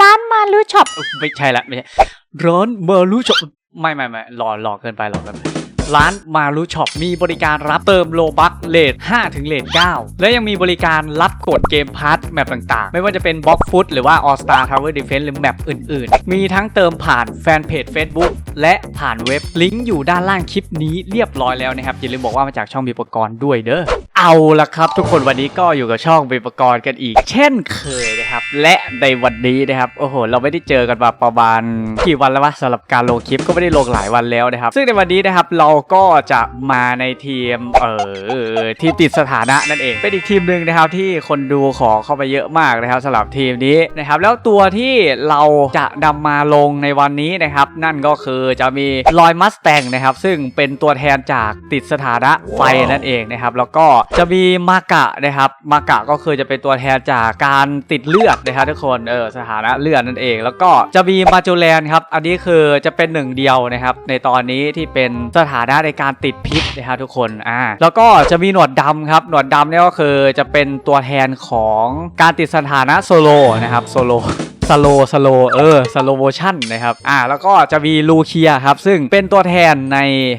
ร้านมารุช็อปไม่ใช่ละไม่ใช่ร้านมารุช็อปไม่ไม่ไม่หล่อหล่อเกินไปหล่อเกินไปร้านมารุช็อปมีบริการรับเติมโลบัคเลท5ถึงเลท9และยังมีบริการรับกดเกมพาร์ทแมปต่างๆ ไม่ว่าจะเป็นบล็อกฟุตหรือว่า All Star Tower Defense หรือแมปอื่นๆ มีทั้งเติมผ่านแฟนเพจ Facebook และผ่านเว็บลิงก์อยู่ด้านล่างคลิปนี้เรียบร้อยแล้วนะครับ อย่าลืมบอกว่ามาจากช่องบีปกรณ์ด้วยเด้อ เอาละครับ ทุกคนวันนี้ก็อยู่กับช่องบีปกรณ์กันอีก เช่นเคยนะครับ และในวันนี้นะครับโอ้โห เราไม่ได้เจอกันมาประมาณกี่วันแล้ววะสำหรับการลงคลิปก็ไม่ได้ลงหลายวันแล้วนะครับ ซึ่งในวันนี้นะครับเราก็จะมาในทีมเอ่อทีมติดสถานะนั่นเองเป็นอีกทีมหนึ่งนะครับที่คนดูขอเข้าไปเยอะมากนะครับสำหรับทีมนี้นะครับ แล้วตัวที่เราจะนำมาลงในวันนี้นะครับ นั่นก็คือจะมีลอยมัสแตงนะครับ ซึ่งเป็นตัวแทนจากติดสถานะไฟนั่นเองนะครับ แล้วก็จะมีมากะนะครับมากะก็คือจะเป็นตัวแทนจากการติดเลือดนะครับทุกคนเออสถานะเลือดนั่นเอง แล้วก็จะมีมาจูแลนครับอันนี้คือจะเป็นหนึ่งเดียวนะครับในตอนนี้ที่เป็นสถานะในการติดพิษนะครับทุกคนอ่าแล้วก็จะมีหนวดดำครับหนวดดำเนี่ยก็คือจะเป็นตัวแทนของการติดสถานะโซโลนะครับโซโล สโลสโลเออสโลโมชั่นนะครับอ่าแล้วก็จะมีลูเคียครับซึ่งเป็นตัวแทนใน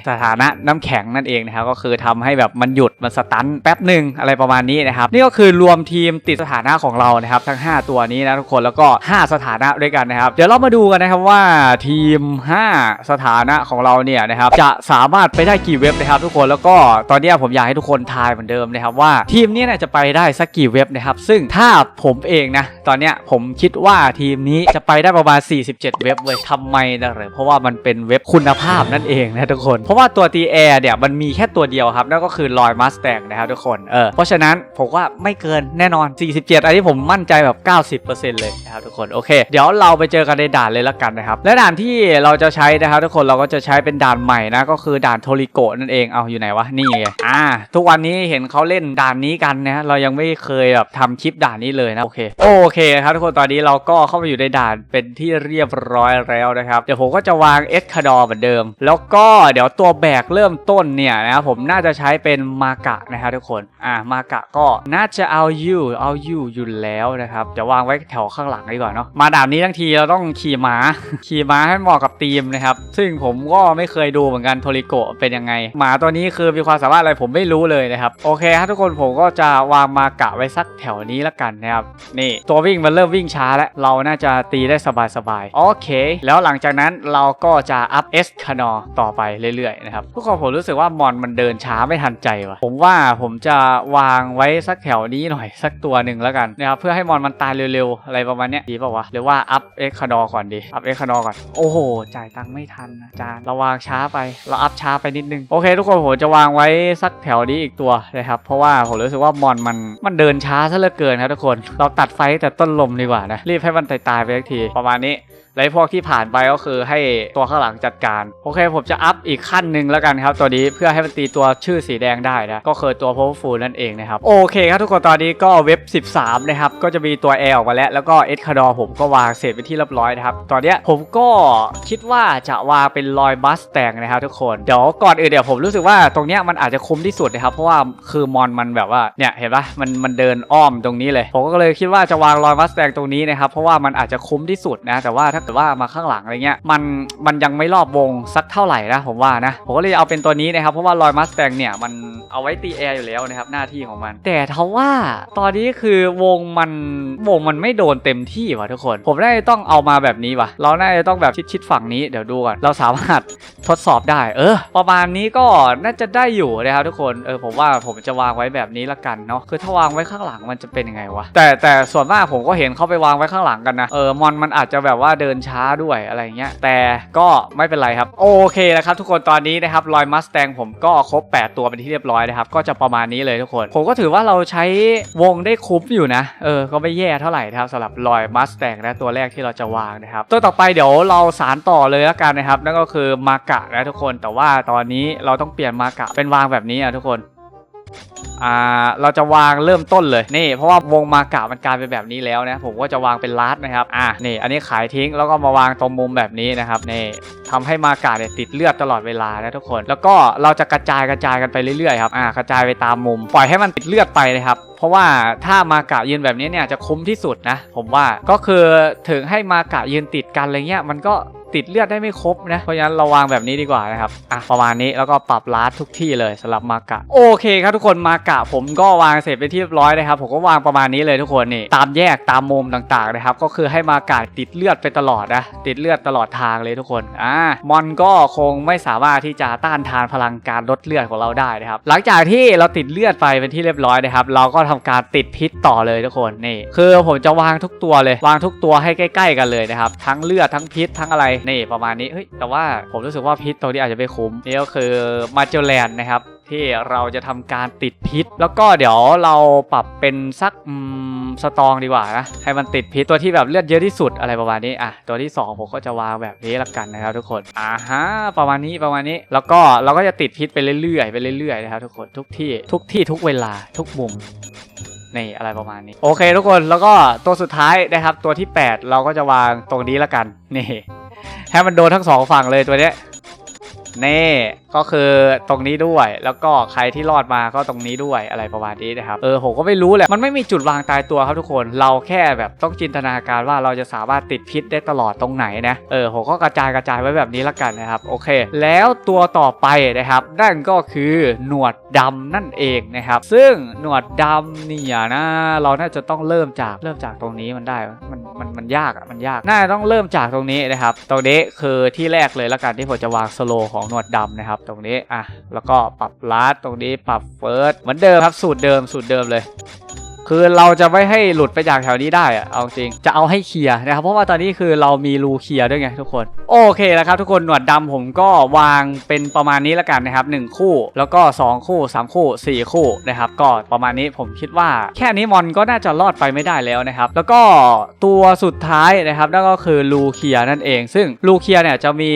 สถานะน้ำแข็งนั่นเองนะครับก็คือทำให้แบบมันหยุดมันสตันแป๊บหนึ่งอะไรประมาณนี้นะครับนี่ก็คือรวมทีมติดสถานะของเรานะครับทั้ง 5 ตัวนี้นะทุกคนแล้วก็ 5 สถานะด้วยกันนะครับ เดี๋ยวเรามาดูกันนะครับว่าทีม 5 สถานะของเราเนี่ยนะครับจะสามารถไปได้กี่เว็บนะครับ ทุกคนแล้วก็ตอนนี้ผมอยากให้ทุกคนทายเหมือนเดิมนะครับว่าทีมนี้เนี่ยจะไปได้สักกี่เว็บนะครับ ซึ่งถ้าผมเองนะตอนเนี้ยผมคิดว่าทีมนี้จะไปได้ประมาณ 47 เว็บเลยทำไมนะเหรอเพราะว่ามันเป็นเว็บคุณภาพนั่นเองนะทุกคน เพราะว่าตัวตีแอร์เนี่ยมันมีแค่ตัวเดียวครับนั่นก็คือลอยมัสแตงนะครับทุกคนเออเพราะฉะนั้นผมว่าไม่เกินแน่นอน 47 อันนี้ผมมั่นใจแบบ 90%เลยนะครับทุกคนโอเค เดี๋ยวเราไปเจอกันในด่านเลยละกันนะครับและด่านที่เราจะใช้นะครับทุกคนเราก็จะใช้เป็นด่านใหม่นะก็คือด่านโทริโกะนั่นเองเอาอยู่ไหนวะนี่ไงอ่าทุกวันนี้เห็นเขาเล่นด่านนี้กันนะเรายังไม่เคยแบบทำคลิปด่านนี้เลยนะโอเคโอเคครับทุกคนตอนนี้เราก็เข้ามาอยู่ในด่านเป็นที่เรียบร้อยแล้วนะครับ เดี๋ยวผมก็จะวางเอสคาดอเหมือนเดิม แล้วก็เดี๋ยวตัวแบกเริ่มต้นเนี่ยนะครับผมน่าจะใช้เป็นมากะนะครับทุกคน อ่ามากะก็น่าจะเอาอยู่เอาอยู่อยู่แล้วนะครับจะวางไว้แถวข้างหลังดีกว่าเนาะมาด่านนี้ทั้งทีเราต้องขี่ม้า ขี่ม้าให้เหมาะกับทีมนะครับ ซึ่งผมก็ไม่เคยดูเหมือนกันโทริโกะเป็นยังไงหมาตัวนี้คือมีความสามารถอะไรผมไม่รู้เลยนะครับโอเคครับทุกคนผมก็จะวางมากะไว้สักแถวนี้ละกันนะครับนี่ตัววิ่งมันเริ่มวิ่งช้าแล้วเราน่าจะตีได้สบายๆ โอเค แล้วหลังจากนั้นเราก็จะอัพเอสคานอต่อไปเรื่อยๆนะครับทุกคนผมรู้สึกว่ามอนมันเดินช้าไม่ทันใจว่ะ ผมว่าผมจะวางไว้สักแถวนี้หน่อยสักตัวหนึ่งแล้วกันนะครับเพื่อให้มอนมันตายเร็วๆ อะไรประมาณเนี้ยดีเปล่าวะหรือว่าอัพเอ็กคานอก่อนดี อัพเอ็กคานอก่อน โอ้โห จ่ายตังค์ไม่ทันนะจานเราวางช้าไป เราอัพช้าไปนิดนึง โอเค ทุกคนผมจะวางไว้สักแถวนี้อีกตัวนะครับเพราะว่าผมรู้สึกว่ามอนมันมันเดินช้าซะเหลือเกินครับทุกคน เราตัดไฟแต่ต้นลมดีกว่านะรีบให้มันตายๆไปสักทีประมาณนี้ และพวกที่ผ่านไปก็คือให้ตัวข้างหลังจัดการ โอเคผมจะอัพอีกขั้นหนึ่งแล้วกันครับตัวนี้เพื่อให้มันตีตัวชื่อสีแดงได้นะก็คือตัว powerful นั่นเองนะครับโอเคครับทุกคนตอนนี้ก็เว็บ 13 นะครับ ก็จะมีตัว L ออกมาแล้ว แล้วก็ e s c a d o r ผมก็วางเสร็จไปที่เรียบร้อยนะครับ ตอนนี้ผมก็คิดว่าจะวางเป็นรอยบัสแตงนะครับทุกคนเดี๋ยวก่อนอื่นเดี๋ยวผมรู้สึกว่าตรงเนี้ยมันอาจจะคุ้มที่สุดนะครับ เพราะว่าคือมอนมันแบบว่าเนี่ยเห็นปะมันมันเดินอ้อมตรงนี้เลย ผมก็เลยคิดว่าจะวางรอยบัสแตงตรงนี้นะครับเพราะว่ามันอาจจะคุ้มที่สุดนะแต่ว่าถ้าเกิดว่ามาข้างหลังอะไรเงี้ยมันมันยังไม่รอบวงสักเท่าไหร่นะผมว่านะผมก็เลยเอาเป็นตัวนี้นะครับเพราะว่ารอยมัสแตงเนี่ยมันเอาไว้ตีแอร์อยู่แล้วนะครับหน้าที่ของมัน แต่ทว่าตอนนี้คือวงมันวงมันไม่โดนเต็มที่ว่ะทุกคน ผมน่าจะต้องเอามาแบบนี้ว่ะ เราน่าจะต้องแบบชิดๆฝั่งนี้เดี๋ยวดูก่อนเราสามารถทดสอบได้ เออ ประมาณนี้ก็น่าจะได้อยู่นะครับทุกคนเออผมว่าผมจะวางไว้แบบนี้ละกันเนาะคือถ้าวางไว้ข้างหลังมันจะเป็นยังไงวะแต่แต่ส่วนมากผมก็เห็นเขาไปวางไว้ข้างหลังกันนะเออมอนมันอาจจะแบบว่าเดินช้าด้วยอะไรเงี้ยแต่ก็ไม่เป็นไรครับโอเคแล้วครับทุกคนตอนนี้นะครับรอยมัสแตงผมก็ครบ 8 ตัวเป็นที่เรียบร้อยนะครับก็จะประมาณนี้เลยทุกคน ผมก็ถือว่าเราใช้วงได้คุ้มอยู่นะเออก็ไม่แย่เท่าไหร่นะครับสำหรับรอยมัสแตงนะตัวแรกที่เราจะวางนะครับตัวต่อไปเดี๋ยวเราสารต่อเลยแล้วกันนะครับนั่นก็คือมากะนะทุกคนแต่ว่าตอนนี้เราต้องเปลี่ยนมากะเป็นวางแบบนี้อะทุกคน อ่าเราจะวางเริ่มต้นเลยนี่ เพราะว่าวงมากะมันกลายเป็นแบบนี้แล้วนะผมก็จะวางเป็นลัดนะครับอะนี่ อันนี้ขายทิ้งแล้วก็มาวางตรงมุมแบบนี้นะครับนี่ทำให้มากะเนี่ยติดเลือดตลอดเวลานะทุกคน แล้วก็เราจะกระจายกระจายกันไปเรื่อยๆครับอ่ากระจายไปตามมุม ปล่อยให้มันติดเลือดไปนะครับเพราะว่าถ้ามากะยืนแบบนี้เนี่ยจะคุ้มที่สุดนะ ผมว่าก็คือถึงให้มากะยืนติดกันอะไรเงี้ยมันก็ ติดเลือดได้ไม่ครบนะ เพราะฉะนั้นเราวางแบบนี้ดีกว่านะครับ อะประมาณนี้แล้วก็ปรับลาดทุกที่เลยสำหรับมากะ โอเคครับทุกคนมากะ ผมก็วางเสร็จไปนที่เรียบร้อยนะครับ ผมก็วางประมาณนี้เลยทุกคนนี่ตามแยกตามมุมต่างๆนะครับ ก็คือให้มากะติดเลือดไปตลอดนะ ติดเลือดตลอดทางเลยทุกคน อ่ามอนก็คงไม่สามารถที่จะต้านทานพลังการลดเลือดของเราได้นะครับ หลังจากที่เราติดเลือดไปเป็นที่เรียบร้อยนะครับ เราก็ทำการติดพิษต่อเลยทุกคนนี่ คือผมจะวางทุกตัวเลย วางทุกตัวให้ใกล้ ๆ กันเลยนะครับ ทั้งเลือดทั้งพิษทั้งอะไรนี่ประมาณนี้เฮ้ยแต่ว่าผมรู้สึกว่าพิษตัวนี้อาจจะไม่คุ้มนี่ก็คือมาเจลแลนนะครับที่เราจะทำการติดพิษ แล้วก็เดี๋ยวเราปรับเป็นสักสตองดีกว่านะให้มันติดพิษตัวที่แบบเลือดเยอะที่สุดอะไรประมาณนี้อะตัวที่สองผมก็จะวางแบบนี้ละกันนะครับทุกคนอ่าฮะประมาณนี้ประมาณนี้ แล้วก็เราก็จะติดพิษไปเรื่อยๆไปเรื่อยๆนะครับทุกคนทุกที่ทุกที่ทุกเวลาทุกมุมนี่อะไรประมาณนี้ โอเคทุกคนแล้วก็ตัวสุดท้ายนะครับ ตัวที่ 8 เราก็จะวางตรงนี้ละกันนี่ ให้มันโดนทั้งสองฝั่งเลยตัวเนี้ย นี่ก็คือตรงนี้ด้วย แล้วก็ใครที่รอดมาก็ตรงนี้ด้วยอะไรประมาณนี้นะครับ เออผมก็ไม่รู้แหละ มันไม่มีจุดวางตายตัวครับทุกคน เราแค่แบบต้องจินตนาการว่าเราจะสามารถติดพิษได้ตลอดตรงไหนนะ เออผมก็กระจายกระจายไว้แบบนี้ละกันนะครับ โอเค แล้วตัวต่อไปนะครับ นั่นก็คือหนวดดำนั่นเองนะครับ ซึ่งหนวดดำเนี่ยนะ เราน่าจะต้องเริ่มจากเริ่มจากตรงนี้มันได้ มันมันมันยากอะมันยาก น่าจะต้องเริ่มจากตรงนี้นะครับ ตรงนี้คือที่แรกเลยละกันที่ผมจะวางสโลของหนวดดำนะครับ ตรงนี้อะแล้วก็ปรับลาดตรงนี้ปรับเฟิร์สเหมือนเดิมครับสูตรเดิมสูตรเดิมเลย คือเราจะไม่ให้หลุดไปจากแถวนี้ได้อะเอาจริง จะเอาให้เคลียร์นะครับ เพราะว่าตอนนี้คือเรามีรูเคลียร์ด้วยไงทุกคน โอเคแล้วครับทุกคนหนวดดำผมก็วางเป็นประมาณนี้แล้วกันนะครับ1คู่ แล้วก็ 2 คู่ 3 คู่ 4 คู่นะครับ ก็ประมาณนี้ผมคิดว่าแค่นี้มอนก็น่าจะรอดไปไม่ได้แล้วนะครับ แล้วก็ตัวสุดท้ายนะครับนั่นก็คือรูเคลียร์นั่นเอง ซึ่งรูเคลียร์เนี่ยจะมี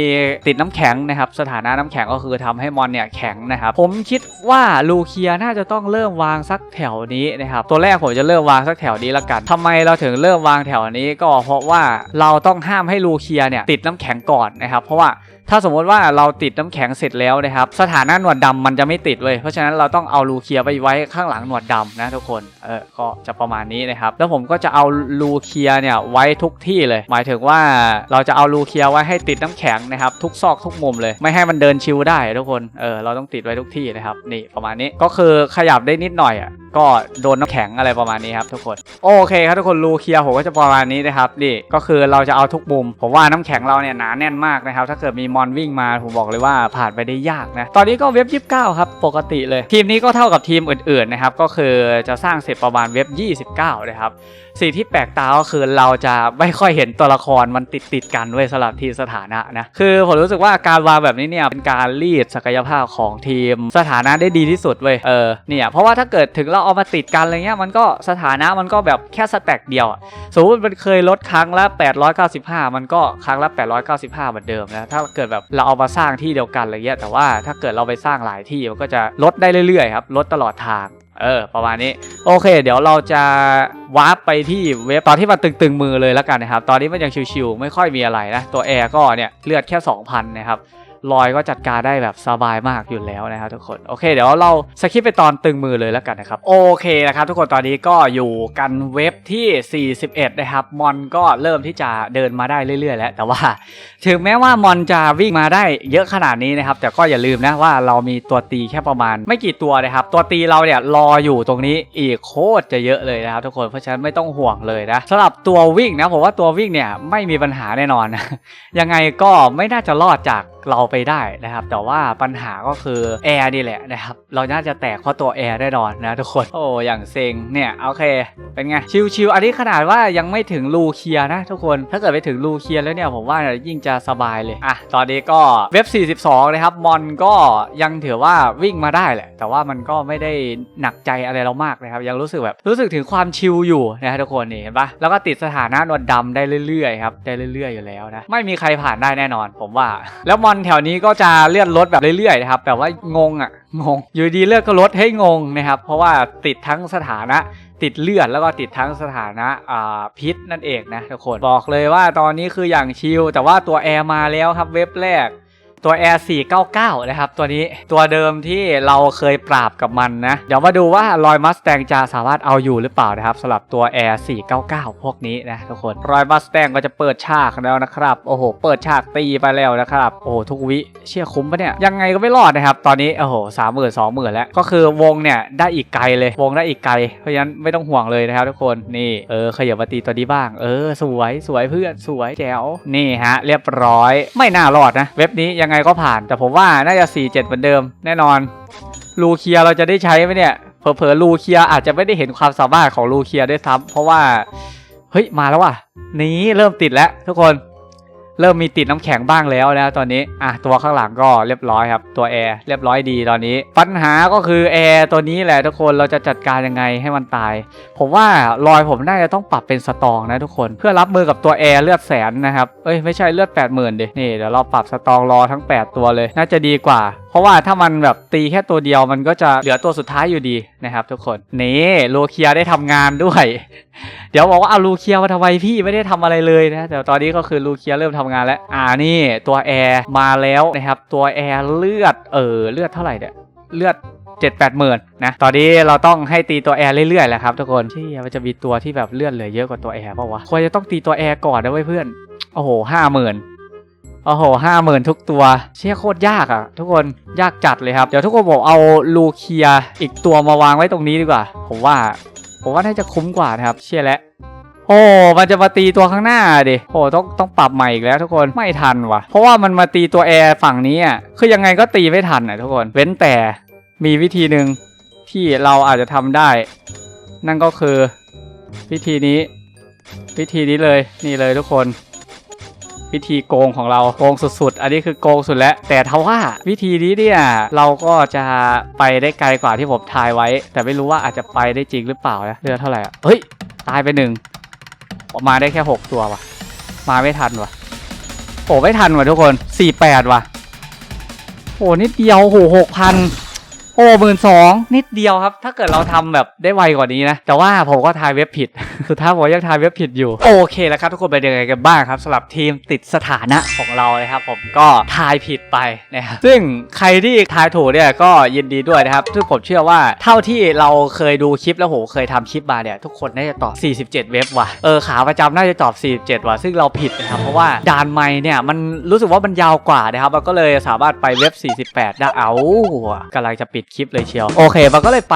ติดน้ำแข็งนะครับ สถานะน้ำแข็งก็คือทำให้มอนเนี่ยแข็งนะครับ ผมคิดว่ารูเคลียร์น่าจะต้องเริ่มวางสักแถวนี้นะครับ ตัวแรกผมจะเริ่มวางสักแถวนี้ละกันทำไมเราถึงเริ่มวางแถวนี้ก็เพราะว่าเราต้องห้ามให้รูเคียร์เนี่ยติดน้ำแข็งก่อนนะครับ เพราะว่า ถ้าสมมติว่าเราติดน้ำแข็งเสร็จแล้วนะครับ สถานะหนวดดำมันจะไม่ติดเว้ยเพราะฉะนั้นเราต้องเอารูเคลียร์ไปไว้ข้างหลังหนวดดำนะทุกคนเออก็จะประมาณนี้นะครับ แล้วผมก็จะเอารูเคลียร์เนี่ยไว้ทุกที่เลย หมายถึงว่าเราจะเอารูเคลียร์ไว้ให้ติดน้ำแข็งนะครับทุกซอกทุกมุมเลย ไม่ให้มันเดินชิวได้ทุกคนเออเราต้องติดไว้ทุกที่นะครับนี่ประมาณนี้ก็คือขยับได้นิดหน่อยอะก็โดนน้ำแข็งอะไรประมาณนี้ครับทุกคนโอเคครับทุกคนรูเคลียร์ผมก็จะประมาณนี้นะครับนี่ก็คือเราจะเอาทุกมุม ผมว่าน้ำแข็งเราเนี่ยหนาแน่นมากนะครับ ถ้าเกิดมีมอนวิ่งมาผมบอกเลยว่าผ่านไปได้ยากนะ ตอนนี้ก็เว็บ 29 ครับ ปกติเลย ทีมนี้ก็เท่ากับทีมอื่นๆนะครับ ก็คือจะสร้างเสร็จประมาณเว็บ 29 นะครับ สิ่งที่แปลกตาก็คือเราจะไม่ค่อยเห็นตัวละครมันติดติดกันเว้ยสำหรับทีมสถานะนะ คือผมรู้สึกว่าการวางแบบนี้เนี่ยเป็นการรีดศักยภาพของทีมสถานะได้ดีที่สุดเว้ย เออ เนี่ย เพราะว่าถ้าเกิดถึงเราเอามาติดกันอะไรเงี้ย มันก็สถานะมันก็แบบแค่สแต็กเดียว สมมติมันเคยลดครั้งละ 895 มันก็ครั้งละ 895 เหมือนเดิมนะ ถ้าเกิดแบบเราเอามาสร้างที่เดียวกันอะไรเงี้ยแต่ว่าถ้าเกิดเราไปสร้างหลายที่มันก็จะลดได้เรื่อยๆครับลดตลอดทางเออประมาณนี้โอเค เดี๋ยวเราจะวาร์ปไปที่เว็บตอนที่มันตึงๆมือเลยแล้วกันนะครับ ตอนนี้มันยังชิวๆไม่ค่อยมีอะไรนะ ตัวแอร์ก็เนี่ยเลือดแค่ 2,000 นะครับ ลอยก็จัดการได้แบบสบายมากอยู่แล้วนะครับทุกคนโอเค เดี๋ยวเราสคิปไปตอนตึงมือเลยแล้วกันนะครับโอเคนะครับทุกคนตอนนี้ก็อยู่กันเว็บที่ 41 นะครับมอนก็เริ่มที่จะเดินมาได้เรื่อย ๆ แล้ว แต่ว่า ถึงแม้ว่ามอนจะวิ่งมาได้เยอะขนาดนี้นะครับแต่ก็อย่าลืมนะว่าเรามีตัวตีแค่ประมาณ ไม่กี่ตัวนะครับตัวตีเราเนี่ยรออยู่ตรงนี้อีกโคตรจะเยอะเลยนะครับทุกคนเพราะฉะนั้นไม่ต้องห่วงเลยนะสำหรับตัววิ่งนะผมว่าตัววิ่งเนี่ยไม่มีปัญหาแน่นอนนะยังไงก็ไม่น่าจะรอดจาก เราไปได้นะครับ แต่ว่าปัญหาก็คือแอร์นี่แหละนะครับ เราน่าจะแตกเพราะตัวแอร์แน่นอนนะทุกคน โอ้อย่างเซ็งเนี่ย โอเค เป็นไง ชิวๆอันนี้ขนาดว่ายังไม่ถึงรูเคลียนะทุกคน ถ้าเกิดไปถึงรูเคลียแล้วเนี่ยผมว่ายิ่งจะสบายเลย อะ ตอนนี้ก็เว็บ 42 นะครับ มอนก็ยังถือว่าวิ่งมาได้แหละ แต่ว่ามันก็ไม่ได้หนักใจอะไรเรามากนะครับ ยังรู้สึกแบบรู้สึกถึงความชิลอยู่นะทุกคนนี่เห็นปะแล้วก็ติดสถานะนวดดำได้เรื่อยๆครับ ได้เรื่อยๆอยู่แล้วนะ ไม่มีใครผ่านได้แน่นอน ผมว่า แล้วมอนอนแถวนี้ก็จะเลื่อนลดแบบเรื่อยๆนะครับแบบว่างงอะงง อยู่ดีเลือดก็ลดให้งงนะครับ เพราะว่าติดทั้งสถานะติดเลือดแล้วก็ติดทั้งสถานะพิษนั่นเองนะทุกคนบอกเลยว่าตอนนี้คืออย่างชิลแต่ว่าตัวแอร์มาแล้วครับเว็บแรก ตัว Air 499 นะครับ ตัวนี้ตัวเดิมที่เราเคยปราบกับมันนะ เดี๋ยวมาดูว่ารอยมัสแตงจะสามารถเอาอยู่หรือเปล่านะครับสำหรับตัว Air 499 พวกนี้นะทุกคนรอยมัสแตงก็จะเปิดฉากแล้วนะครับ โอ้โห เปิดฉากตีไปแล้วนะครับ โอ้โห ทุกวิเชี่ยคุ้มปะเนี่ย ยังไงก็ไม่รอดนะครับ ตอนนี้ โอ้โหสามหมื่นสองหมื่นแล้ว ก็คือวงเนี่ยได้อีกไกลเลย วงได้อีกไกล เพราะฉะนั้นไม่ต้องห่วงเลยนะครับทุกคน นี่ เออขยับมาตีตัวนี้บ้าง เออ สวย สวยเพื่อน สวยแจ๋ว นี่ฮะ เรียบร้อย ไม่น่ารอดนะ เว็บนี้ยังไงก็ผ่าน แต่ผมว่าน่าจะ 4 7 เหมือนเดิม แน่นอนลูเคียเราจะได้ใช้ไหมเนี่ยเผลอๆลูเคียอาจจะไม่ได้เห็นความสามารถของลูเคียด้วยซ้ำเพราะว่า เฮ้ย มาแล้วว่ะ นี้เริ่มติดแล้วทุกคน เริ่มมีติดน้ำแข็งบ้างแล้วนะตอนนี้อะตัวข้างหลังก็เรียบร้อยครับ ตัวแอร์เรียบร้อยดีตอนนี้ ปัญหาก็คือแอร์ตัวนี้แหละทุกคนเราจะจัดการยังไงให้มันตาย ผมว่ารอยผมน่าจะต้องปรับเป็นสตองนะทุกคนเพื่อรับมือกับตัวแอร์เลือดแสนนะครับเอ้ยไม่ใช่เลือด8 0,000ดินี่เดี๋ยวเราปรับสตองรอทั้ง 8 ตัวเลย น่าจะดีกว่า เพราะว่าถ้ามันแบบตีแค่ตัวเดียวมันก็จะเหลือตัวสุดท้ายอยู่ดีนะครับ ทุกคนนี่โลเคียได้ทำงานด้วย เดี๋ยวบอกว่าเอาลูเคียมาทำไมพี่ไม่ได้ทำอะไรเลยนะแต่ตอนนี้ก็คือลูเคียเริ่มทำงานแล้ว อ่านี่ตัวแอร์มาแล้วนะครับ ตัวแอร์เลือดเออเลือดเท่าไหร่เนี่ยเลือดเจ็ดแปดหมื่นนะตอนนี้เราต้องให้ตีตัวแอร์เรื่อยๆแหละครับทุกคนที่มันจะมีตัวที่แบบเลือนเหลือเยอะกว่าตัวแอร์ป่าวะควรจะต้องตีตัวแอร์ก่อนนะเว้ยเพื่อนโอ้โหห้าหมื่น โอ้โหห้าหมื่นทุกตัว เชี่ยโคตรยากอะ่ะ ทุกคนยากจัดเลยครับ เดี๋ยวทุกคนบอกเอาลูเคียอีกตัวมาวางไว้ตรงนี้ดีกว่า ผมว่า ผมว่าน่าจะคุ้มกว่านะครับ เชี่ยแล้วโอ้ มันจะมาตีตัวข้างหน้าดิ โอ้ ต้อง ต้องปรับใหม่อีกแล้วทุกคน ไม่ทันว่ะ เพราะว่ามันมาตีตัวแอร์ฝั่งนี้อะ คือยังไงก็ตีไม่ทันอะทุกคน เว้นแต่มีวิธีหนึ่งที่เราอาจจะทำได้ นั่นก็คือ วิธีนี้ วิธีนี้เลย นี่เลยทุกคน วิธีโกงของเราโกงสุดๆ อันนี้คือโกงสุดแล้ว แต่ทว่าวิธีนี้เนี่ยเราก็จะไปได้ไกลกว่าที่ผมทายไว้ แต่ไม่รู้ว่าอาจจะไปได้จริงหรือเปล่านะเรือเท่าไหร่อะเฮ้ยตายไปหนึ่งออกมาได้แค่ 6 ตัวว่ะมาไม่ทันว่ะโอ้ไม่ทันว่ะทุกคน 48ว่ะโอ้นิดเดียวโหหกพัน โอ้หมื่นสองนิดเดียวครับ ถ้าเกิดเราทำแบบได้ไวกว่านี้นะ แต่ว่าผมก็ทายเว็บผิด สุดท้ายผมยังทายเว็บผิดอยู่ โอเคแล้วครับทุกคนเป็นยังไงกันบ้างครับสำหรับทีมติดสถานะของเรานะครับ ผมก็ทายผิดไปนะครับซึ่งใครที่ทายถูกเนี่ยก็ยินดีด้วยนะครับซึ่งผมเชื่อว่าเท่าที่เราเคยดูคลิปแล้วผมเคยทำคลิปมาเนี่ยทุกคนน่าจะตอบ 47 เว็บว่ะเออขาประจำน่าจะตอบ 47 ว่ะซึ่งเราผิดนะครับเพราะว่าดานไม้เนี่ยมันรู้สึกว่ามันยาวกว่านะครับมันก็เลยสามารถไปเว็บ 48 ได้เอากำลังจะปิดคลิปเลยเชียว โอเค มันก็เลยไป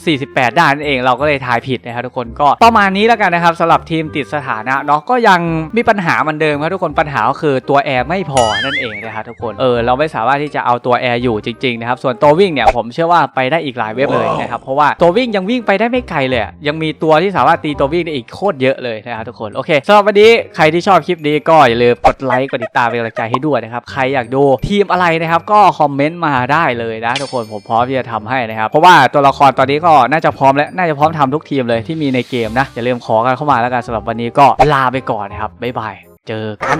48 ด้านนเองเราก็เลยทายผิดนะครับทุกคนก็ประมาณนี้แล้วกันนะครับสำหรับทีมติดสถานะเนาะก็ยังมีปัญหาเหมือนเดิมครับทุกคนปัญหาก็คือตัวแอร์ไม่พอนั่นเองนะครับทุกคนเออเราไม่สามารถที่จะเอาตัวแอร์อยู่จริงๆนะครับส่วนตัววิ่งเนี่ยผมเชื่อว่าไปได้อีกหลายเว็บเลยนะครับเพราะว่าตัววิ่งยังวิ่งไปได้ไม่ไกลเลยยังมีตัวที่สามารถตีตัววิ่งได้อีกโคตรเยอะเลยนะครับทุกคนโอเคสำหรับวันนี้ใครที่ชอบคลิปนี้ก็อย่าลืมกดไลค์กดติดตามเป็นกำลังใจให้ด้วยนะครับใครอยากดูทีมอะไรนะครับก็คอมเมนต์มาได้เลยนะทุกคนผมพร้อมที่จะทำให้นะครับเพราะว่าตัวละครตอนนี้ก็น่าจะพร้อมและน่าจะพร้อมทำทุกทีมเลยที่มีในเกมนะอย่าลืมขอกันเข้ามาแล้วกันสำหรับวันนี้ก็ลาไปก่อนนะครับบ๊ายบายเจอกัน